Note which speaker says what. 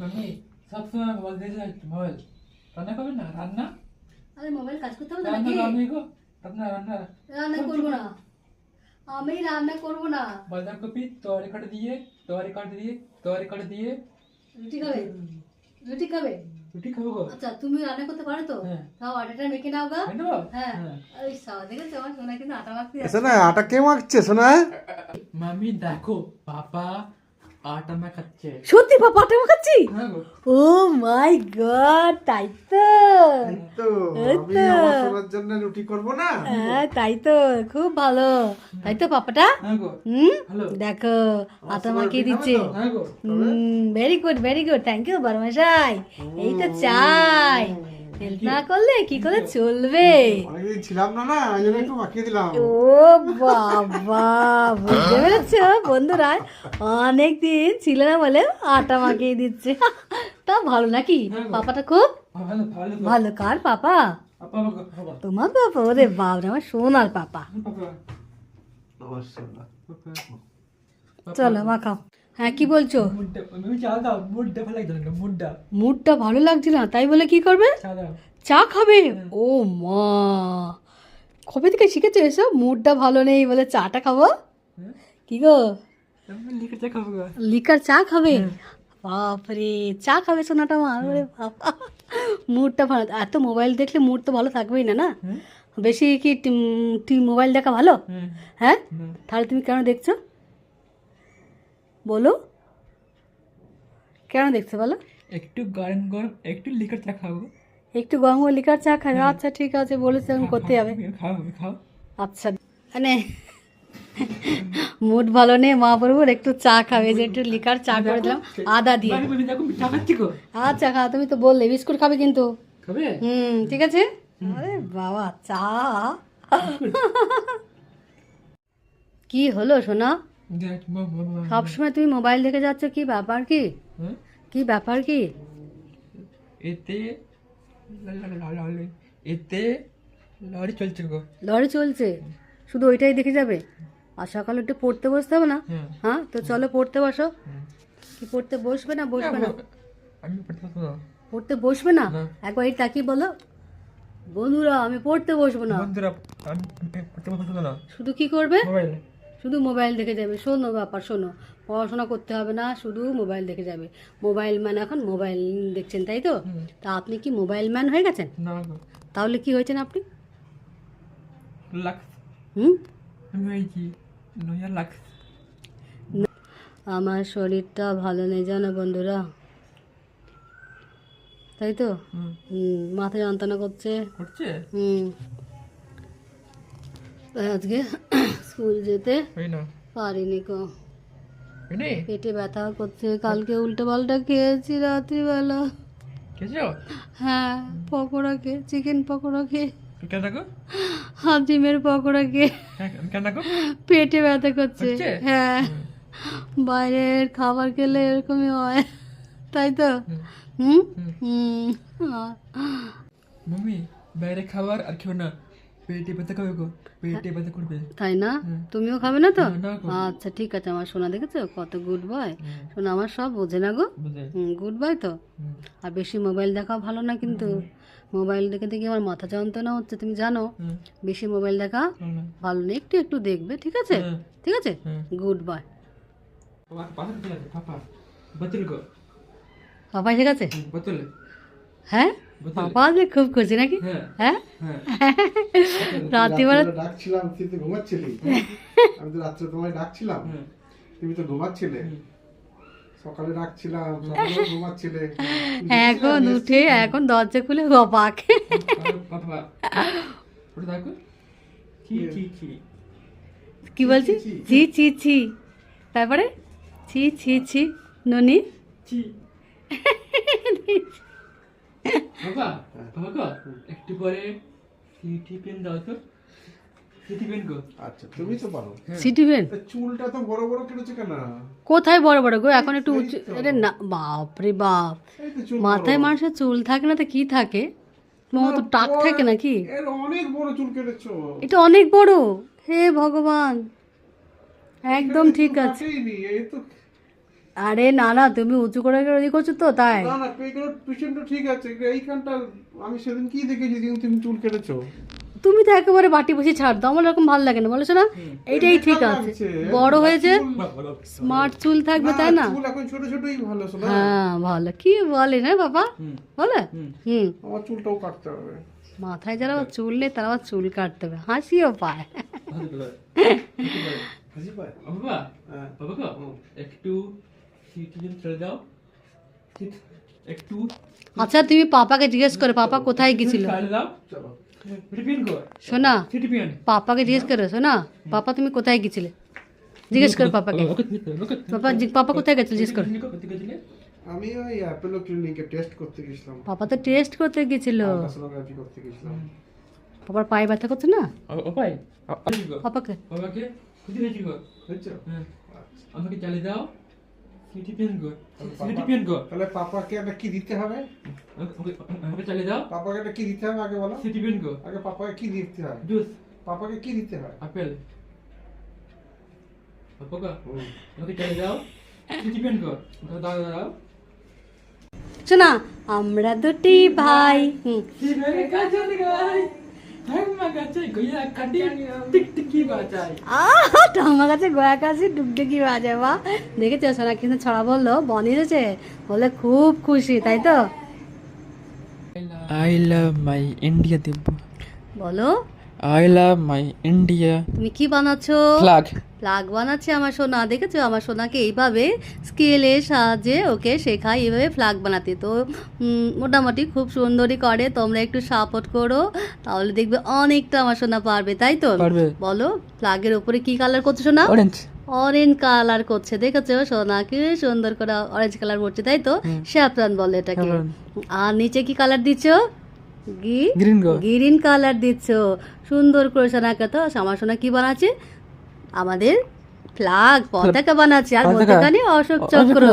Speaker 1: মামি সবসময় মোবাইল দিয়ে যায় মোবাইল রান্না করবেন না রান্না
Speaker 2: আরে মোবাইল কাজ করতে হবে তো
Speaker 1: রান্না
Speaker 2: নাকি
Speaker 1: রান্না গো রান্না রান্না
Speaker 2: রান্না করব না আমি রান্না করব না
Speaker 1: বাঁধাকপি তরকারি কাটে দিয়ে তরকারি কাটে দিয়ে তরকারি কাটে দিয়ে
Speaker 2: রুটি খাবে রুটি খাবে
Speaker 1: রুটি খাব গো
Speaker 2: আচ্ছা তুমি রান্না করতে পারো তো
Speaker 1: হ্যাঁ
Speaker 2: তাও আটাটা মেখে নাও গা
Speaker 1: খাই নেব?
Speaker 2: হ্যাঁ
Speaker 1: হ্যাঁ।
Speaker 2: ওই সাওয়া দেখেছ আমার সোনা কিন্তু আটা মাখতে
Speaker 3: এসে না আটা কে মাখছে শোনা
Speaker 1: মামি দেখো পাপা আটা মাখাচ্ছে
Speaker 2: সত্যি বাবা আটা মাখাচ্ছি
Speaker 1: হ্যাঁ
Speaker 2: ও মাই গড তাই তো।
Speaker 3: জন্য রুটি করব না?
Speaker 2: হ্যাঁ তাই তো খুব ভালো। তাই তো পাপাটা?
Speaker 1: হ্যাঁ
Speaker 2: হুম? দেখো আটা মাখিয়ে দিচ্ছে। Very good very good thank you বরমাশাই এই তো চাই। হেল্প না করলে কি করে চলবে?
Speaker 3: অনেকদিন ছিলাম না না ওই জন্য একটু মাখিয়ে দিলাম।
Speaker 2: ও বাবা বুঝতে পেরেছ? বন্ধুরা অনেক দিন ছিল না বলে আটা মাখিয়ে দিচ্ছে। তা ভালো নাকি? পাপাটা খুব
Speaker 1: ভালো ভালো গো।
Speaker 2: ভালো কার পাপা? তোমার পাপা ওরে বাবরে আমার সোনার পাপা।
Speaker 1: চলো
Speaker 3: অবশ্যই না।
Speaker 2: হ্যাঁ কি বলছো?
Speaker 1: মুডটা ভালো লাগছে না
Speaker 2: তাই বলে কি করবে?
Speaker 1: চা
Speaker 2: খাবে? ও মা। কবে থেকে শিখেছো এসব? মুডটা ভালো নেই বলে চাটা খাব?
Speaker 1: হ্যাঁ।
Speaker 2: কি গো? লিকার চা খাবে বাপরে চা খাবে সোনাটা বাবা। মুডটা ভালো এত মোবাইল দেখলে মুড তো ভালো থাকবেই না না? বেশি কি মোবাইল দেখা ভালো? হ্যাঁ। তাহলে তুমি কেন দেখছ? বলো। কেন দেখছ বলো?
Speaker 1: একটু গরম গরম একটু লিকার চা খাব।
Speaker 2: একটু গঙ্গ লিকার চা খাবে আচ্ছা ঠিক আছে বলেছে আমি করতে হবে
Speaker 1: খাও খাও।
Speaker 2: আচ্ছা মানে মুড ভালো নেই মহাপ্রভুর একটু চা খাবে যে একটু লিকার চা করে দিলাম আদা দিয়ে। আচ্ছা খা তুমি তো বললে বিস্কুট খাবে কিন্তু। হুম ঠিক আছে? আরে বাবা চা। কি হলো সোনা। সবসময় তুমি মোবাইল দেখে যাচ্ছ কি ব্যাপার কি?
Speaker 1: হ্যাঁ?
Speaker 2: কি ব্যাপার কি?
Speaker 1: এতে এতে লরি চলছে গো।
Speaker 2: লড়ে চলছে? শুধু ওইটাই দেখে যাবে? আর সকালে একটু পড়তে বসতে হবে না?
Speaker 1: হ্যাঁ।
Speaker 2: হ্যাঁ তো চলো পড়তে বসো।
Speaker 1: হুম।
Speaker 2: কি পড়তে বসবে না বসবে না?
Speaker 1: আমি পড়তে
Speaker 2: বসবে না। একবার এই তাকিয়ে বলো। বন্ধুরা আমি পড়তে বসবো না।
Speaker 1: বন্ধুরা আমি পড়তে পারব না।
Speaker 2: শুধু কি করবে?
Speaker 1: মোবাইল।
Speaker 2: শুধু মোবাইল দেখে যাবে। শোনো ব্যাপার শোনো। পড়াশোনা করতে হবে না শুধু মোবাইল দেখে যাবে। মোবাইল ম্যান এখন মোবাইল দেখছেন তাই তো? তা আপনি কি মোবাইল ম্যান হয়ে গেছেন?
Speaker 1: না
Speaker 2: তাহলে কি হয়েছেন আপনি? হুম? আমার শরীরটা ভালো নেই জানো বন্ধুরা। তাই তো? মাথা যন্ত্রণা করছে।
Speaker 1: করছে?
Speaker 2: হুম। আজকে স্কুল যেতে পারিনি কো পেটে ব্যথা করছে। কালকে উল্টো পাল্টা খেয়েছি রাত্রিবেলা। হ্যাঁ পকোড়া খেয়ে চিকেন পকোড়া খেয়ে। হাত ডিমের পকোড়া খেয়ে।
Speaker 1: হ্যাঁ
Speaker 2: পেটে ব্যথা করছে। হ্যাঁ। বাইরের খাবার খেলে এরকমই হয়। তাই তো?
Speaker 1: হুম।
Speaker 2: হুম?
Speaker 1: হুম।
Speaker 2: হুম। আহ,
Speaker 1: মামি বাইরে খাবার আর খেও না। পেটে ব্যথা খাবে গো পেটে ব্যথা করবে।
Speaker 2: তাই না? তুমিও খাবে না তো। আচ্ছা ঠিক আছে আমার সোনা দেখেছ? কত গুড বয়
Speaker 1: হুম,
Speaker 2: সোনা আমার সব বোঝে না গো? গুড বয় তো? আর বেশি মোবাইল দেখাও ভালো না কিন্তু। মোবাইল দেখে দেখে আমার মাথা যন্ত্রণা হচ্ছে তুমি জানো? বেশি মোবাইল দেখা
Speaker 1: ভালো না।
Speaker 2: একটু একটু দেখবে ঠিক আছে? ঠিক আছে? গুড বয়
Speaker 1: পাপা পাপা কোথায় আছে? পাপা বোতল গো।
Speaker 2: পাপা ঠিক আছে
Speaker 1: হুম,
Speaker 2: হ্যাঁ? পাপা আজকে খুব খুশি নাকি?
Speaker 1: হ্যাঁ
Speaker 2: হ্যাঁ?
Speaker 1: হ্যাঁ।
Speaker 2: রাত্রিবেলা
Speaker 3: ডাকছিলাম তুই তো ঘুমাচ্ছিলি। আমি তো রাত্রে তোমায় ডাকছিলাম। তুমি তো ঘুমাচ্ছিলে। সকালে ডাকছিলাম সকালে ঘুমাচ্ছিলে।
Speaker 2: এখন উঠে এখন দরজা খুলে বাবাকে
Speaker 1: কি কি কি?
Speaker 2: কি বলছি ছি ছি ছি। তারপরে? ছি ছি ছি। ননি?
Speaker 1: ছি। বাবা বাবা একটু পরে সিটি পেন দাও তো। সিটি পেন গো।
Speaker 3: আচ্ছা তুমি তো পারো।
Speaker 2: City pen?
Speaker 3: চুলটা তো বড় বড় কেটেছে কেন?
Speaker 2: কোথায় বড় বড় গো? এখন একটু উঁচু আরে না বাপরে বাপ।
Speaker 3: তো চুল
Speaker 2: মাথায় মানুষের চুল থাকে না তো কি থাকে? তোমার টাক থাকে নাকি?
Speaker 3: এর অনেক বড় চুল কেটেছো।
Speaker 2: এটা অনেক বড়। হে ভগবান। একদম ঠিক আছে।
Speaker 3: এই তো
Speaker 2: আরে না না তুমি উঁচু করে রেডি করছ তো তাই।
Speaker 3: না না এইগুলো পিছনটা ঠিক আছে এইখানটা আমি সেদিন কি দেখেছি যেদিন তুমি চুল কেটেছো?
Speaker 2: তুমি তো একেবারে বাটি বসে ছাড় দাও আমার এরকম ভালো লাগে না বলেছ না? এইটাই ঠিক আছে। বড় হয়েছে স্মার্ট চুল থাকবে তাই না?
Speaker 3: চুল এখন ছোট ছোটই ভালো
Speaker 2: হ্যাঁ ভালো। কি বলে না বাবা? বলে? হুম।
Speaker 3: আমার চুলটাও কাটতে হবে।
Speaker 2: মাথায় যারা চুল নেই তারা আবার চুল কাটতে হবে। হাসিও পায়।
Speaker 3: হাসি পায়
Speaker 1: বাবা
Speaker 3: হ্যাঁ।
Speaker 1: বাবা একটু সিটি পিন ছেড়ে দাও। একটু
Speaker 2: আচ্ছা তুমি পাপাকে জিজ্ঞেস করো পাপা কোথায় গেছিল? শোনা পাপাকে জিজ্ঞেস করো শোনা পাপা তুমি কোথায় গেছিলে? জিজ্ঞেস করো পাপাকে। পাপা পাপা কোথায় গেছিল? জিজ্ঞেস করো।
Speaker 3: আমি ওই অ্যাপেলো ক্লিনিকে টেস্ট করতে গেছিলাম।
Speaker 2: পাপা তো টেস্ট করতে গেছিল।
Speaker 3: আলট্রাসোনোগ্রাফি করতে গেছিলাম।
Speaker 2: পাপার পায়ে ব্যথা করছে না?
Speaker 1: ওপাই
Speaker 2: পাপাকে?
Speaker 1: খুঁজে গো হ্যাঁ। আমাকে চালিয়ে দাও। সিটি গো সিটি গো
Speaker 3: তাহলে পাপাকে একটা কি দিতে হবে?
Speaker 1: ওকে আমাকে চালিয়ে দাও।
Speaker 3: পাপাকে একটা কি দিতে হবে আগে বলো?
Speaker 1: সিটি গো
Speaker 3: আগে পাপাকে কি দিতে হয়?
Speaker 1: জুস
Speaker 3: পাপাকে কি দিতে হয়?
Speaker 1: আপেল গো আমাকে চালিয়ে দাও। গো দাও দাও
Speaker 2: শোনা আমরা দুটি ভাই। হুম
Speaker 1: কাছে কাটি
Speaker 2: আমার কাছে গয়া কাছে বা দেখেছ সোনা কিন্তু ছড়া বলল বনিয়েছে বলে খুব খুশি তাই তো?
Speaker 4: I love my India.
Speaker 2: বলো।
Speaker 4: I love my India.
Speaker 2: তুমি কি বানাচ্ছো. প্লাগ বানাচ্ছে আমার সোনা দেখেছ? আমার সোনাকে এইভাবে স্কেলের সাহায্যে ওকে শেখায় এইভাবে ফ্লাগ বানাতে। তো মোটামুটি খুব সুন্দরই করে তোমরা একটু সাপোর্ট করো তাহলে দেখবে অনেকটা আমার সোনা পারবে তাই তো? বলো ফ্লাগের উপরে কি কালার করছ সোনা. অরেঞ্জ কালার করছে দেখেছ? সোনাকে সুন্দর করে অরেঞ্জ কালার করছে তাই তো? শ্যাপরান বলে এটাকে। আর নিচে কি কালার দিচ্ছ? গ্রিন কালার দিচ্ছ। সুন্দর করে সোনাকে তো আমার সোনা কি বানাচ্ছে? আমাদের ফ্লাগ পতাকা বানাচ্ছে আর
Speaker 4: পতাকা।
Speaker 2: মধ্যখানে অশোক চক্র।